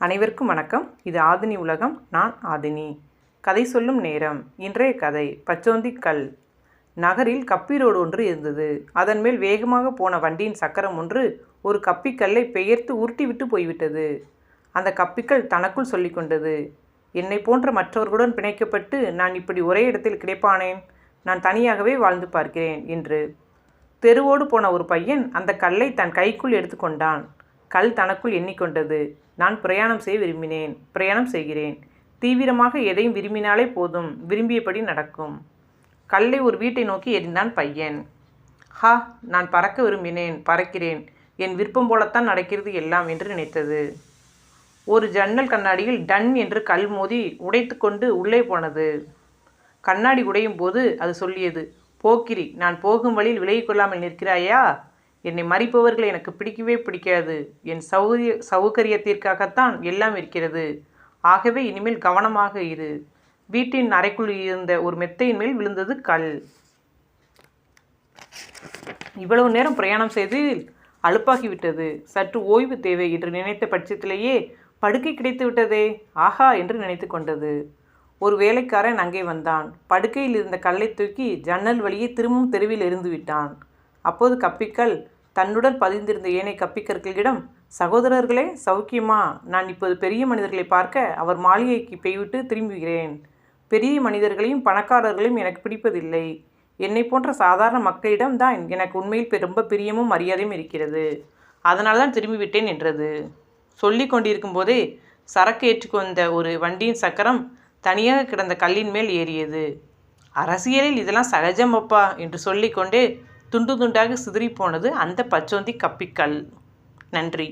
அனைவருக்கும் வணக்கம். இது ஆதினி உலகம் நான் ஆதினி. கதை சொல்லும் நேரம் இன்றைய கதை பச்சோந்தி கல். நகரில் கப்பி ரோடு ஒன்று இருந்தது. அதன் மேல் வேகமாக போன வண்டியின் சக்கரம் ஒன்று ஒரு கப்பிக்கல்லை பெயர்த்து உருட்டிவிட்டு போய்விட்டது. அந்த கப்பிக்கல் தனக்குள் சொல்லிக்கொண்டது என்னை போன்ற மற்றவர்களுடன் பிணைக்கப்பட்டு நான் இப்படி ஒரே இடத்தில் கிடைப்பானேன்? நான் தனியாகவே வாழ்ந்து பார்க்கிறேன் என்று. தெருவோடு போன ஒரு பையன் அந்த கல்லை தன் கைக்குள் எடுத்துக்கொண்டான் கல் தனக்குள் எண்ணிக்கொண்டது. நான் பிரயாணம் செய்ய விரும்பினேன் பிரயாணம் செய்கிறேன். தீவிரமாக எதையும் விரும்பினாலே போதும் விரும்பியபடி நடக்கும். கல்லை ஒரு வீட்டை நோக்கி எறிந்தான் பையன். ஹா நான் பறக்க விரும்பினேன் பறக்கிறேன். என் விருப்பம் போலத்தான் நடக்கிறது எல்லாம் என்று நினைத்தது. ஒரு ஜன்னல் கண்ணாடியில் டன் என்று கல் மோதி உடைத்து கொண்டு உள்ளே போனது. கண்ணாடி உடையும் போது அது சொல்லியது போக்கிரி நான் போகும் வழியில் விலகிக் கொள்ளாமல் நிற்கிறாயா? என்னை மறிப்பவர்கள் எனக்கு பிடிக்கவே பிடிக்காது. என் சௌகரிய சௌகரியத்திற்காகத்தான் எல்லாம் இருக்கிறது. ஆகவே இனிமேல் கவனமாக இரு. வீட்டின் அறைக்குள் இருந்த ஒரு மெத்தையின் மேல் விழுந்தது கல். இவ்வளவு நேரம் பிரயாணம் செய்து அலுப்பாகிவிட்டது. சற்று ஓய்வு தேவை என்று நினைத்த பட்சத்திலேயே படுக்கை கிடைத்து விட்டதே. ஆஹா என்று நினைத்து கொண்டது. ஒரு வேலைக்காரன் அங்கே வந்தான். படுக்கையில் இருந்த கல்லை தூக்கி ஜன்னல் வழியே திரும்பவும் தெருவில் இருந்து விட்டான் அப்போது கப்பிக்கல் தன்னுடன் பதிந்திருந்த ஏனைய கப்பிக்கற்களிடம் சகோதரர்களே சௌக்கியமா? நான் இப்போது பெரிய மனிதர்களை பார்க்க அவர் மாளிகைக்கு பெய்விட்டு திரும்புகிறேன். பெரிய மனிதர்களையும் பணக்காரர்களையும் எனக்கு பிடிப்பதில்லை. என்னை போன்ற சாதாரண மக்களிடம் தான் எனக்கு உண்மையில் ரொம்ப பிரியமும் மரியாதையும் இருக்கிறது. அதனால் தான் திரும்பிவிட்டேன் என்றது. சொல்லி கொண்டிருக்கும் போதே சரக்கு ஏற்றுக்கொண்ட ஒரு வண்டியின் சக்கரம் தனியாக கிடந்த கல்லின் மேல் ஏறியது. அரசியலில் இதெல்லாம் சகஜம் அப்பா என்று சொல்லிக்கொண்டே துண்டு துண்டாக சிதறிப்போனது அந்த பச்சோந்தி கப்பிக்கல். நன்றி.